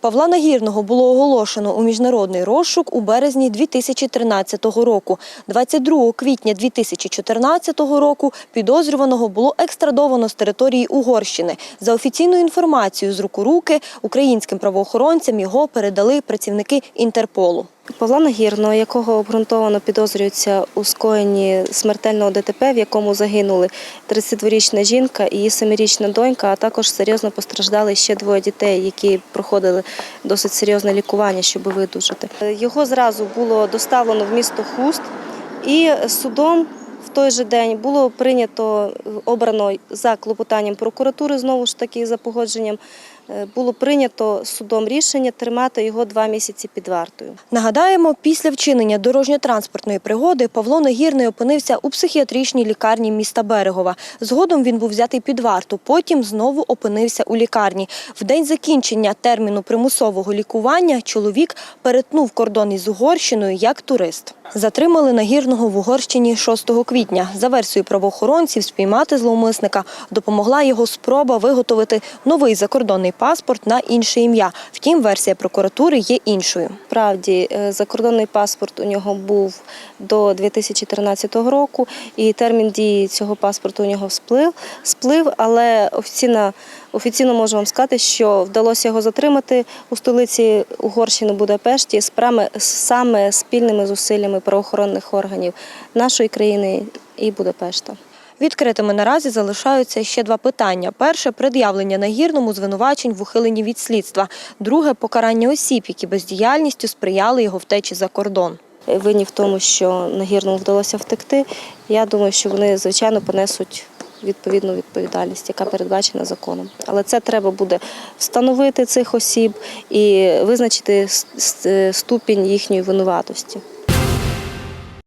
Павла Нагірного було оголошено у міжнародний розшук у березні 2013 року. 22 квітня 2014 року підозрюваного було екстрадовано з території Угорщини. За офіційною інформацією з руку руки українським правоохоронцям його передали працівники Інтерполу. Павла Нагірного, якого обґрунтовано підозрюється у скоєнні смертельного ДТП, в якому загинули 32-річна жінка і її 7-річна донька, а також серйозно постраждали ще двоє дітей, які проходили досить серйозне лікування, щоб видужити. Його зразу було доставлено в місто Хуст і судом. В той же день було прийнято обрано за клопотанням прокуратури, знову ж таки за погодженням. е, Було прийнято судом рішення тримати його два місяці під вартою. Нагадаємо, після вчинення дорожньо-транспортної пригоди Павло Нагірний опинився у психіатричній лікарні міста Берегова. Згодом він був взятий під варту, потім знову опинився у лікарні. В день закінчення терміну примусового лікування чоловік перетнув кордон із Угорщиною як турист. Затримали Нагірного в Угорщині 6 квітня. За версією правоохоронців, спіймати зловмисника допомогла його спроба виготовити новий закордонний паспорт на інше ім'я. Втім, версія прокуратури є іншою. Справді, е, закордонний паспорт у нього був до 2013 року, і термін дії цього паспорту у нього сплив, сплив але офіційно, офіційно можу вам сказати, що вдалося його затримати у столиці Угорщини Будапешті саме спільними зусиллями правоохоронних органів нашої країни і Будапешта. Відкритими наразі залишаються ще два питання. Перше пред'явлення нагірному звинувачень в ухиленні від слідства. Друге покарання осіб, які бездіяльністю сприяли його втечі за кордон. Винні в тому, що нагірному вдалося втекти. Я думаю, що вони звичайно понесуть відповідну відповідальність, яка передбачена законом. Але це треба буде встановити цих осіб і визначити ступінь їхньої винуватості.